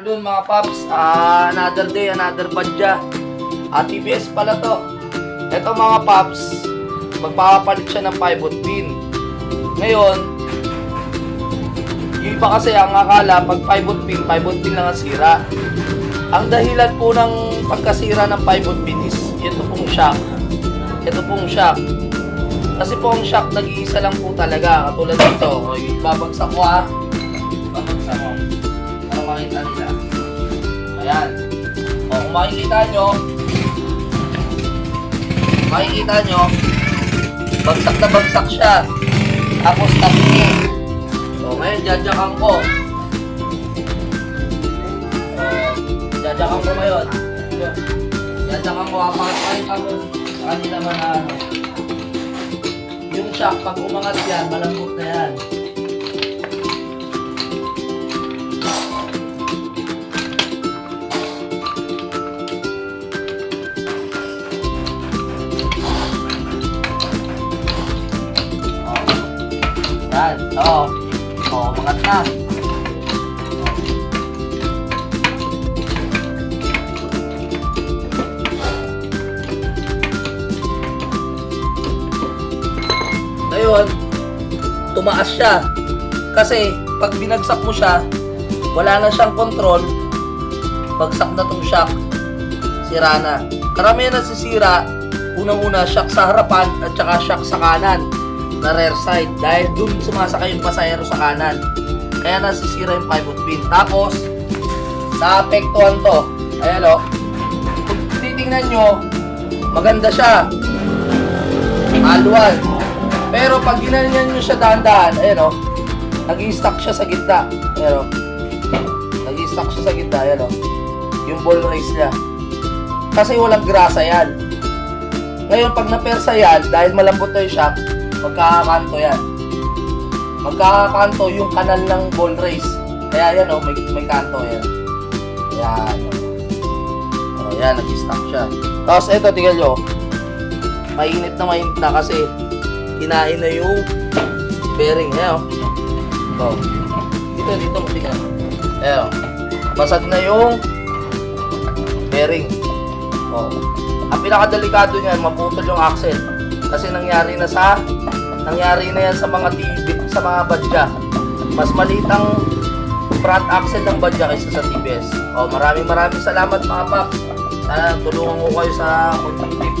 Doon mga paps, ah, another day, another badya. Ah, TBS pala to. Ito mga paps, magpapapalit siya ng pivot pin. Ngayon, yung iba kasi ang akala, pag pivot pin, pivot pin lang ang sira. Ang dahilan po ng pagkasira ng pivot pin is ito pong shock. Ito pong shock. Kasi po ang shock, nag-iisa lang po talaga. Katulad dito, o, babagsak ko ah. Babagsak ko. Para makita nila. Ayan. O, kung makikita nyo, makikita nyo, bagsak na bagsak siya. Tapos tatingin. So, ngayon, jadyakan ko. O, jadyakan ko ngayon. Jadyakan ko, papakita ko sa kanila na ano. Yung shock, pag umangat yan, malambot na yan. Yan. Oo. Oo, umangat na. Ngayon, tumaas siya. Kasi, pag binagsak mo siya, wala na siyang control, bagsak na tong shock, sira na. Karamihan nasisira, unang-una, shock sa harapan at saka shock sa kanan na rear side dahil dun sumasakay yung pasahero sa kanan. Kaya nasisira yung pivot pin. Tapos, naapektuhan to. Ayan o. Kung titingnan nyo, maganda siya. Maluwal. Pero pag ginanyan nyo siya dahan-dahan, ayan o. Nag-i-stuck siya sa gitna. Ayan o. Nag-i-stuck siya sa gitna. Ayan o. Yung ball race niya. Kasi walang grasa yan. Ngayon, pag napersa yan, dahil malambot na yung shock, magkakakanto yan. Magkakakanto yung kanal ng ball race. Kaya yan o, may, may kanto yan. Yan. O, yan, nag-stuck siya. Tapos ito, tingnan nyo. Mainit na mainit na kasi kinain na yung bearing. Ayan o. Ito. Dito, dito tingnan. Ayan o. Basag na yung bearing. O. Ang pinakadelikado niyan, maputol yung axle. Kasi nangyari na sa nangyari na yan sa mga TV, sa mga badya. Mas maliit ang front axle ng badya kaysa sa TBS. O, maraming maraming salamat mga paps. Sana tulungan ko kayo sa konting tip.